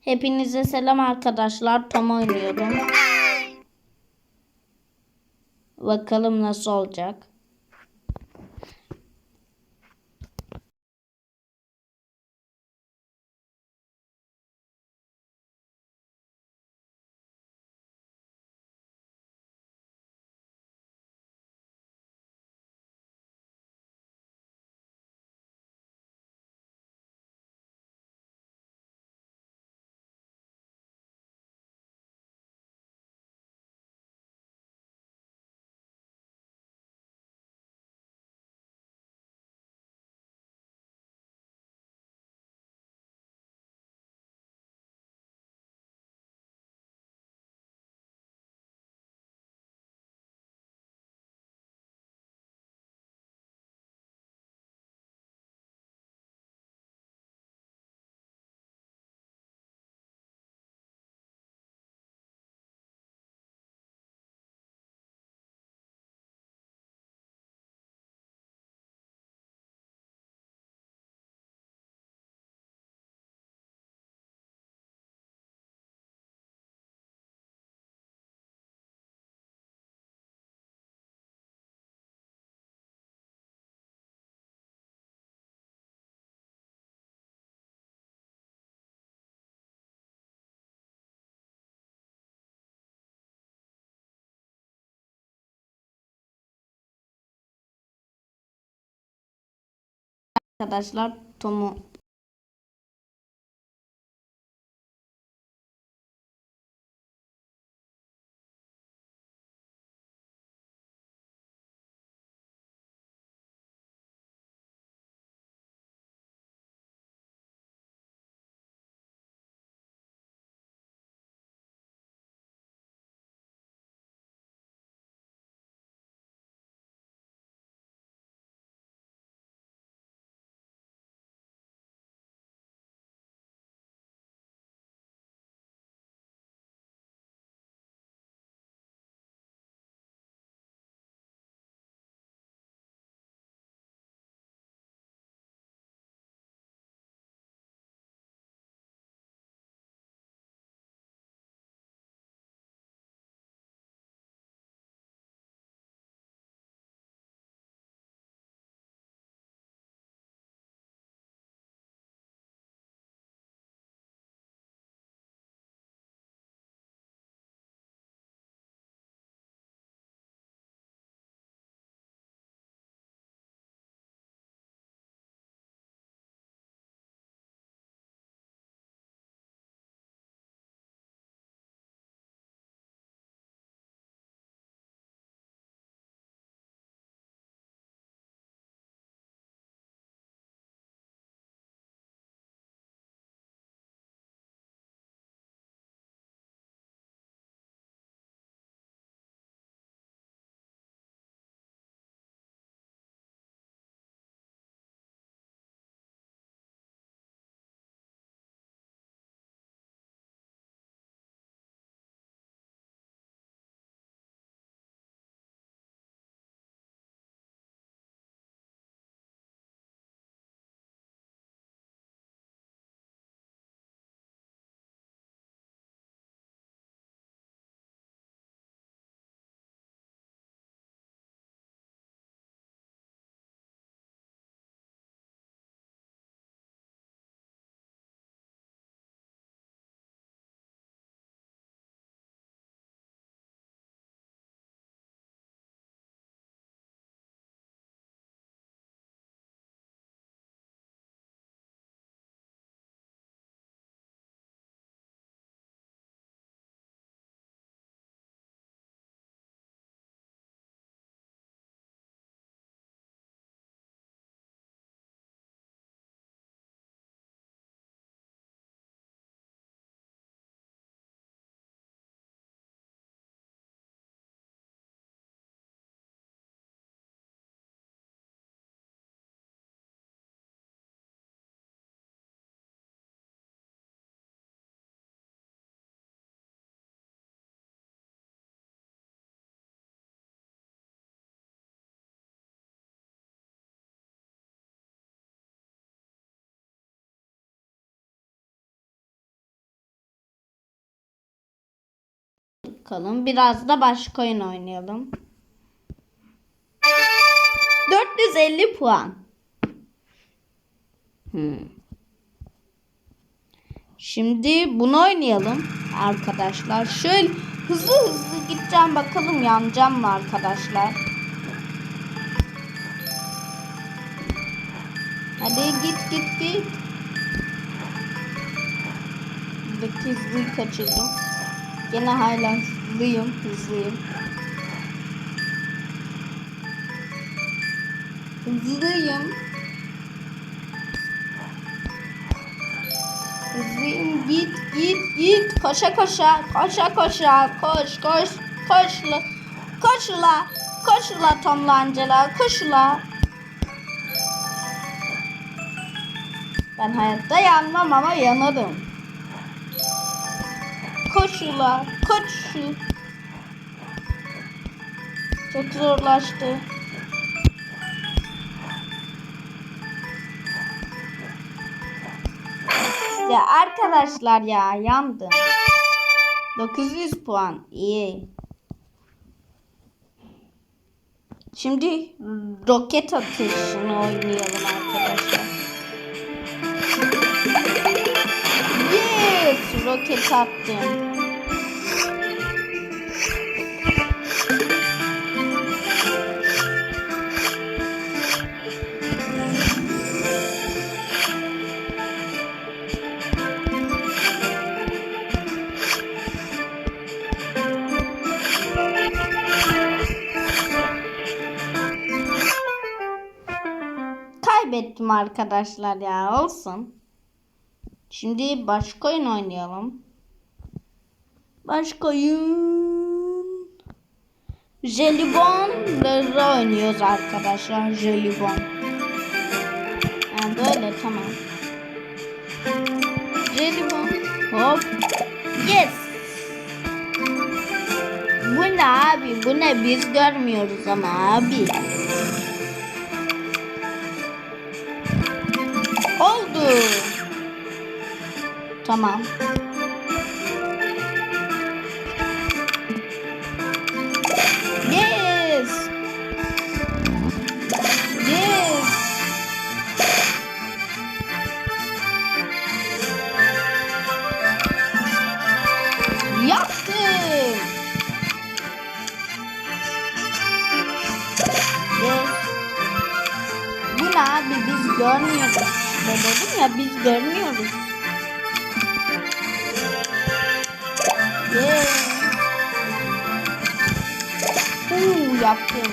Hepinize selam arkadaşlar. Tom oynuyorum. Bakalım nasıl olacak. Arkadaşlar. Tom'u çıkalım. Biraz da başka oyun oynayalım. 450 puan. Hmm. Şimdi bunu oynayalım arkadaşlar. Şöyle hızlı hızlı gideceğim bakalım yanacağım mı arkadaşlar. Hadi git git git. Buradaki hızlıyı kaçırdım. Gene hala hızlıyım hızlıyım. Hızlıyım. Hızlıyım. Git git git. Koşa koşa koşa koşa. Koş koş koşla. Koşla koşla Tomla Angela koşla Ben hayatta yanmam ama yanarım Koşula koşu Çok zorlaştı Ya arkadaşlar ya yandım. 900 puan. iyi. Şimdi roket atışını oynayalım arkadaşlar. Roket attım. Kaybettim arkadaşlar ya olsun. Şimdi başka oyun oynayalım. Başka oyun. Jelibonları oynuyoruz arkadaşlar. Jelibon. Yani böyle tamam. Jelibon. Hop. Yes. Bu ne abi? Bu ne? Biz görmüyoruz ama abi. Oldu. Tamam. Yes. Yes. Yaptım. Yes. Bu ne abi biz görmüyoruz. İşte dedim ya biz görmüyoruz. Yeah. Uuu yaptım.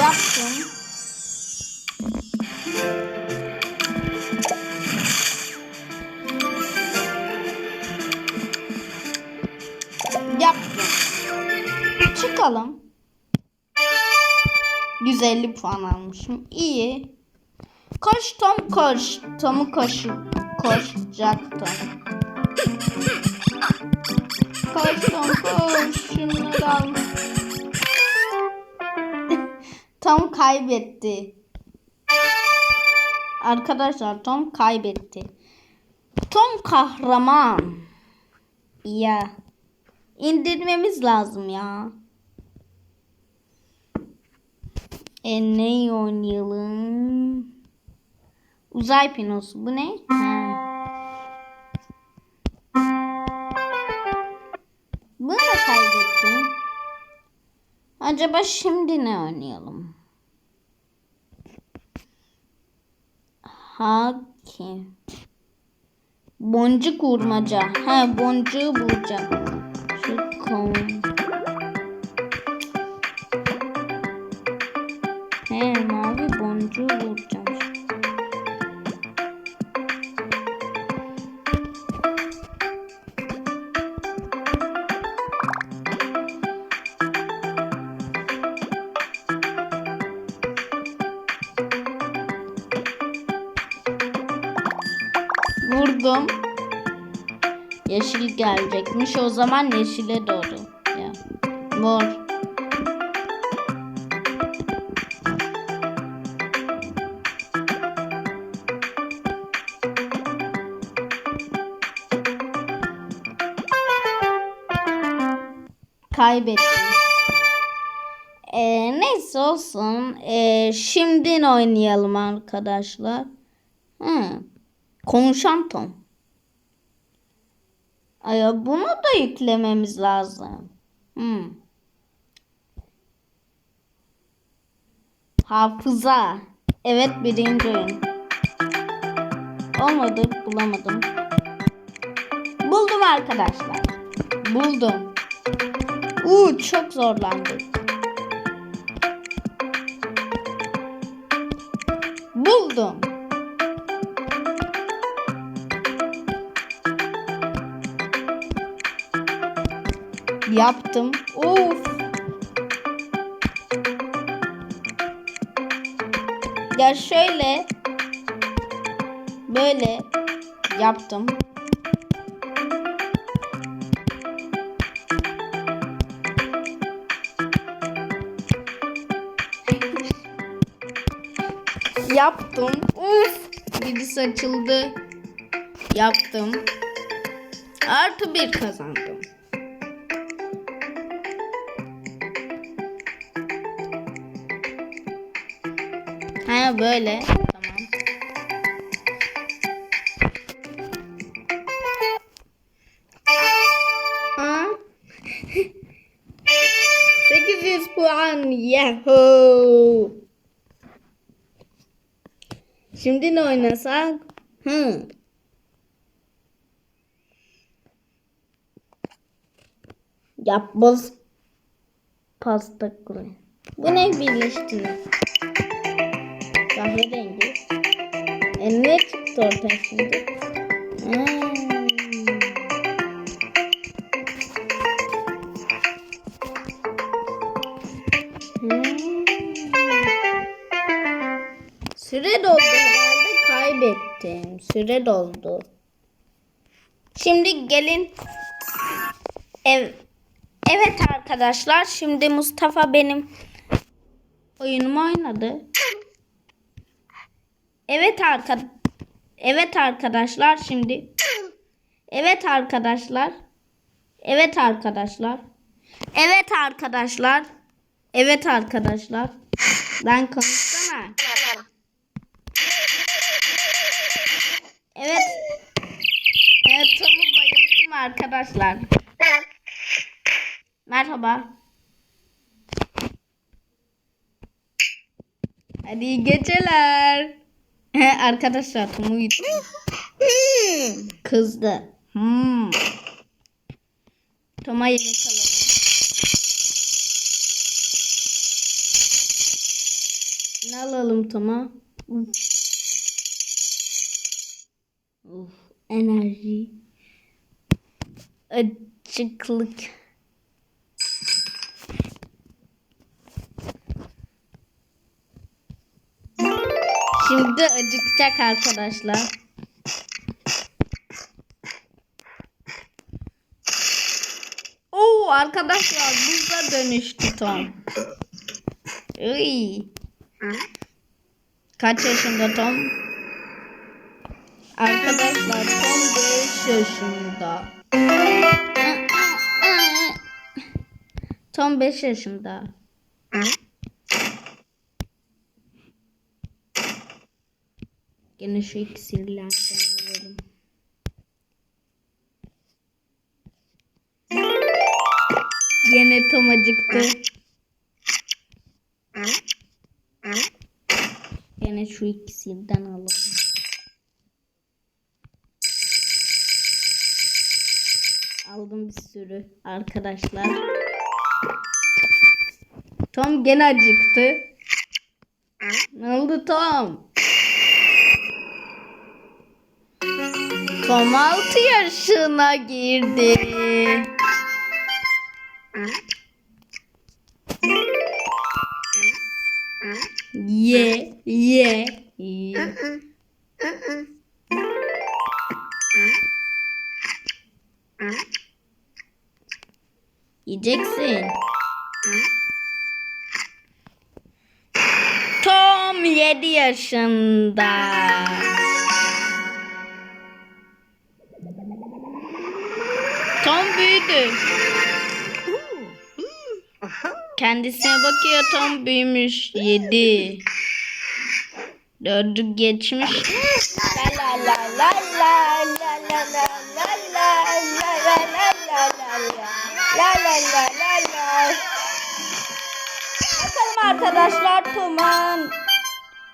Yaptım. Yaptım. Çıkalım. 150 puan almışım. İyi. Koş Tom koş. Tom'u koş. Koşacaktım. Koş Tom koş. Şunları. Tom kaybetti. Arkadaşlar Tom kaybetti. Tom kahraman. Ya. İndirmemiz lazım ya. E ne oynayalım? Uzay pinosu. Bu ne? Ha. Bunu da kaybettim. Acaba şimdi ne oynayalım? Hakim. Boncuk vurmaca. Ha boncuğu bulacağım. Şu kon. He mavi boncuğu vuracağım. Yeşil gelecekmiş. O zaman yeşile doğru. Ya. Mor. Kaybettim. Ee, neyse olsun. Ee, şimdi oynayalım arkadaşlar. Hmm. Konuşan ton. Bunu da yüklememiz lazım. Hmm. Hafıza. Evet birinci oyun. Olmadı bulamadım. Buldum arkadaşlar. Buldum. Uuu çok zorlandık. Yaptım. Of. Ya şöyle böyle yaptım. Yaptım. Uf. Birisi açıldı. Yaptım. Artı bir kazandım. Böyle. Tamam. Ha? 800 puan. Yahoo. Şimdi ne oynasak? Hı. Yapboz pasta kuru. Bu ne birleştiriyor? Kahverengi. E ne çıktı ortaya şimdi? Hmm. Süre doldu herhalde kaybettim. Süre doldu. Şimdi gelin. Ev. Evet arkadaşlar şimdi Mustafa benim oyunumu oynadı. Evet arka Evet arkadaşlar şimdi. Evet arkadaşlar. Evet arkadaşlar. Evet arkadaşlar. Evet arkadaşlar. Ben konuşsana. Evet. Evet Tom'u bayılttım arkadaşlar. Merhaba. Hadi iyi geceler. Arkadaşlar Tom uyudu. Kızdı. Hmm. Tom'a yemek alalım. Ne alalım Tom'a? Uf, enerji. Açıklık. Şimdi acıkacak arkadaşlar. Oo arkadaşlar buza dönüştü Tom. Iy. Kaç yaşında Tom? Arkadaşlar Tom 5 yaşında. Tom 5 yaşında. Gene şu iksirlerden alalım. Gene Tom acıktı. Gene şu iksirden alalım. Aldım bir sürü arkadaşlar. Tom gene acıktı. Ne oldu Tom? Tom 6 yaşına girdi. Ye, ye, ye. Yiyeceksin. Tom 7 yaşında. Büyüdü. Kendisine bakıyor Tom büyümüş. Yedi. Dördü geçmiş. La Bakalım arkadaşlar Tom'un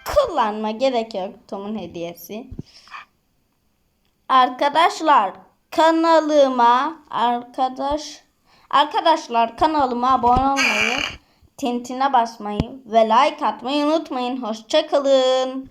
kullanma gerek yok Tom'un hediyesi. Arkadaşlar kanalıma arkadaş arkadaşlar kanalıma abone olmayı, tintine basmayı ve like atmayı unutmayın. Hoşçakalın.